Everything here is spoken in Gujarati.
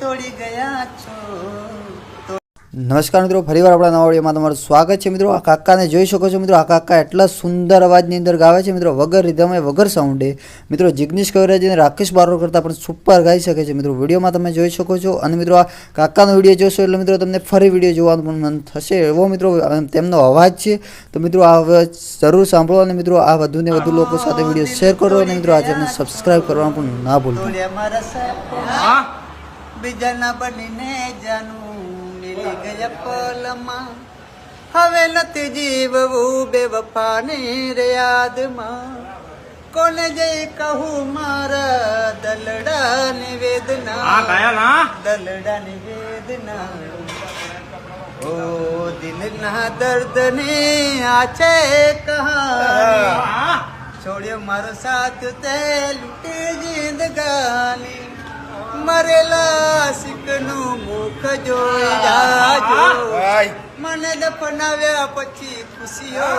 તોડી ગયા છો. નમસ્કાર મિત્રો ફરીવાર આપણા નવા વિડીયોમાં તમારું સ્વાગત છે. મિત્રો આ કાકાને જોઈ શકો છો મિત્રો આ કાકા એટલા સુંદર અવાજની અંદર ગાવે છે. મિત્રો વગર રિધમે વગર સાઉન્ડે મિત્રો જિગ્નેશ કવિરાજ અને રાકેશ બારોર કરતાં પણ સુપર ગાઈ શકે છે. મિત્રો વિડીયોમાં તમે જોઈ શકો છો. અને મિત્રો આ કાકાનો વીડિયો જોશો એટલે મિત્રો તમને ફરી વીડિયો જોવાનું પણ મન થશે. એવો મિત્રો તેમનો અવાજ છે. તો મિત્રો આ અવાજ જરૂર સાંભળો અને મિત્રો આ વધુને વધુ લોકો સાથે વીડિયો શેર કરો. અને મિત્રો આ ચેનલ સબસ્ક્રાઈબ કરવાનું પણ ના ભૂલતા. સપના બીજાના બનીને જાનું. ગયા પલમાં હવે નથી જીવવું બેવફાને રે યાદમાં. કોને જઈ કહું મારા દલડાની વેદના દલડા નિવેદના ના દલડાની વેદના ઓ દિલના દર્દ ને આ છે કહાની છોડ્યો મારો સાથ તે લૂટી જિંદગાની. મરેલા શીખનું મુખ જોઈ જાજો. મને દફનાવ્યા પછી ખુશીઓ.